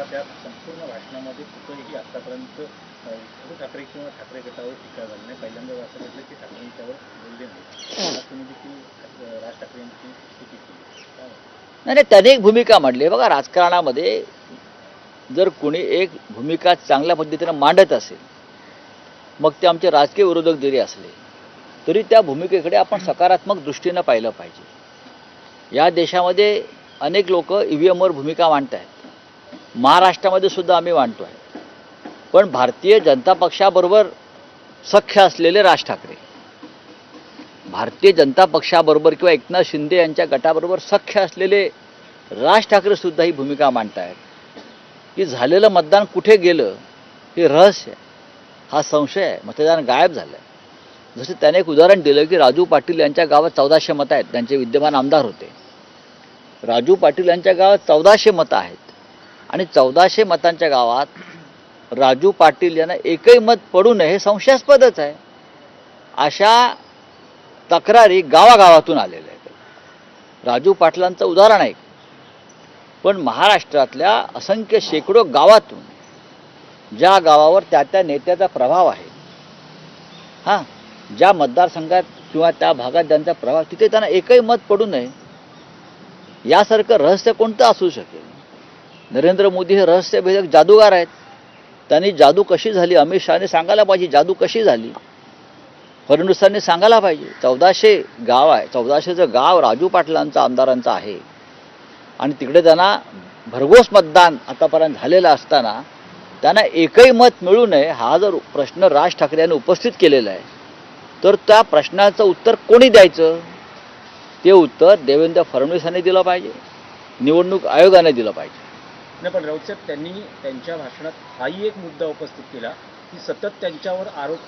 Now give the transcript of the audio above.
मात्र त्या संपूर्ण भाषणामध्ये कुठेही आतापर्यंत उद्धव ठाकरे किंवा ठाकरे गटावर टीका झाली नाही. पहिल्यांदा असं घडलं की ठाकरेंच्यावर बोलले नाही. आज तुम्ही देखील राज ठाकरे यांची टीका केली. नाही त्याने एक भूमिका मांडली. बघा राजकारणामध्ये जर कोणी एक भूमिका चांगल्या पद्धतीनं मांडत असेल मग ते आमचे राजकीय विरोधक जरी असले तरी त्या भूमिकेकडे आपण सकारात्मक दृष्टीनं पाहिलं पाहिजे. या देशामध्ये अनेक लोक ई व्ही एमवर भूमिका मांडत आहेत महाराष्ट्रामध्ये सुद्धा आम्ही मांडतो आहे पण भारतीय जनता पक्षाबरोबर सख्य असलेले राज ठाकरे. भारतीय जनता पक्षाबरोबर किंवा एकनाथ शिंदे यांच्या गटाबरोबर सख्य असलेले राज ठाकरे सुद्धा ही भूमिका मांडतायत. की झालेलं मतदान कुठे गेलं हे रहस्य हा संशय आहे. मतदान गायब झालं आहे जसं त्याने एक उदाहरण दिलं की राजू पाटील यांच्या गावात चौदाशे मतं आहेत. त्यांचे विद्यमान आमदार होते. राजू पाटील यांच्या गावात चौदाशे मतं आहेत. आणि चौदाशे मतांच्या गावात राजू पाटील यांना एकही मत पडू नये हे संशयास्पदच आहे. अशा तक्रारी गावागावातून आलेल्या आहेत. राजू पाटलांचं उदाहरण आहे. पण महाराष्ट्रातल्या असंख्य शेकडो गावातून ज्या गावावर त्या त्या नेत्याचा प्रभाव आहे हां ज्या मतदारसंघात किंवा त्या भागात ज्यांचा प्रभाव तिथे त्यांना एकही मत पडू नये. यासारखं रहस्य कोणतं असू शकेल? नरेंद्र मोदी हे रहस्यभेदक जादूगार आहेत. त्यांनी जादू कशी झाली? अमित शहाने सांगायला पाहिजे जादू कशी झाली? फडणवीसांनी सांगायला पाहिजे चौदाशे गाव आहे चौदाशेचं गाव राजू पाटलांचं आमदारांचं आहे. आणि तिकडे त्यांना भरघोस मतदान आतापर्यंत झालेलं असताना त्यांना एकही मत मिळू नये हा जर प्रश्न राज ठाकरे यांनी उपस्थित केलेला आहे तर त्या प्रश्नाचं उत्तर कोणी द्यायचं? ते उत्तर देवेंद्र फडणवीसांनी दिलं पाहिजे निवडणूक आयोगाने दिलं पाहिजे. नाही पण राऊत साहेब त्यांनी त्यांच्या भाषणात हाही एक मुद्दा उपस्थित केला की सतत त्यांच्यावर आरोप